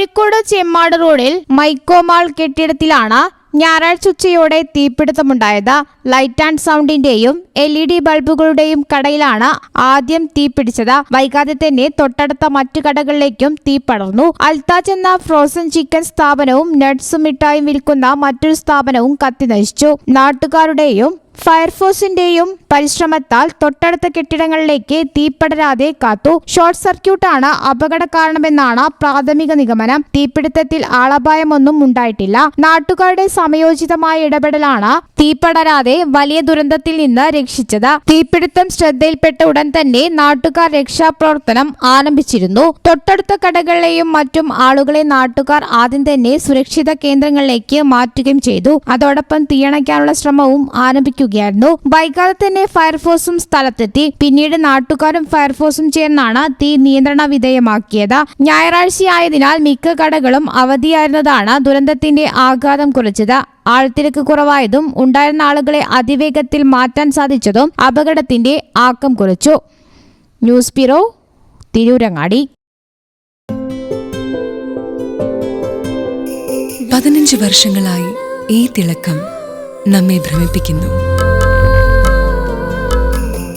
കോഴിക്കോട് ചെമ്മാട് റോഡിൽ മൈക്കോമാൾ കെട്ടിടത്തിലാണ് ഞായറാഴ്ച ഉച്ചയോടെ തീപിടുത്തമുണ്ടായത്. ലൈറ്റ് ആൻഡ് സൗണ്ടിന്റെയും എൽ ഇ ഡി ബൾബുകളുടെയും കടയിലാണ് ആദ്യം തീപിടിച്ചത്. വൈകാതെ തന്നെ തൊട്ടടുത്ത മറ്റു കടകളിലേക്കും തീ പടർന്നു. അൽത്താജ് എന്ന ഫ്രോസൺ ചിക്കൻ സ്ഥാപനവും നട്ട്സും മിഠായും വിൽക്കുന്ന മറ്റൊരു സ്ഥാപനവും കത്തി നശിച്ചു. നാട്ടുകാരുടെയും ഫയർഫോഴ്സിന്റെയും പരിശ്രമത്താൽ തൊട്ടടുത്ത കെട്ടിടങ്ങളിലേക്ക് തീപ്പടരാതെ കാത്തു. ഷോർട്ട് സർക്യൂട്ടാണ് അപകട കാരണമെന്നാണ് പ്രാഥമിക നിഗമനം. തീപിടുത്തത്തിൽ ആളപായമൊന്നും ഉണ്ടായിട്ടില്ല. നാട്ടുകാരുടെ സമയോചിതമായ ഇടപെടലാണ് തീപ്പടരാതെ വലിയ ദുരന്തത്തിൽ നിന്ന് രക്ഷിച്ചത്. തീപിടുത്തം ശ്രദ്ധയിൽപ്പെട്ട ഉടൻ തന്നെ നാട്ടുകാർ രക്ഷാപ്രവർത്തനം ആരംഭിച്ചിരുന്നു. തൊട്ടടുത്ത കടകളിലെയും മറ്റും ആളുകളെ നാട്ടുകാർ ആദ്യം തന്നെ സുരക്ഷിത കേന്ദ്രങ്ങളിലേക്ക് മാറ്റുകയും ചെയ്തു. അതോടൊപ്പം തീയണയ്ക്കാനുള്ള ശ്രമവും ആരംഭിക്കുകയായിരുന്നു വൈകാതെ തന്നെ ഫയർഫോഴ്സും സ്ഥലത്തെത്തി. പിന്നീട് നാട്ടുകാരും ഫയർഫോഴ്സും ചേർന്നാണ് തീ നിയന്ത്രണ വിധേയമാക്കിയത്. ഞായറാഴ്ചയായതിനാൽ മിക്ക കടകളും അവധിയായിരുന്നതാണ് ദുരന്തത്തിന്റെ ആഘാതം കുറച്ചത്. ആൾത്തിരക്ക് കുറവായതും ഉണ്ടായിരുന്ന ആളുകളെ അതിവേഗത്തിൽ മാറ്റാൻ സാധിച്ചതും അപകടത്തിന്റെ ആക്കം കുറച്ചു. News bureau Tirurangadi. പതിനഞ്ച് വർഷങ്ങളായി ഈ തിളക്കം നമ്മെ ഭ്രമിപ്പിക്കുന്നു.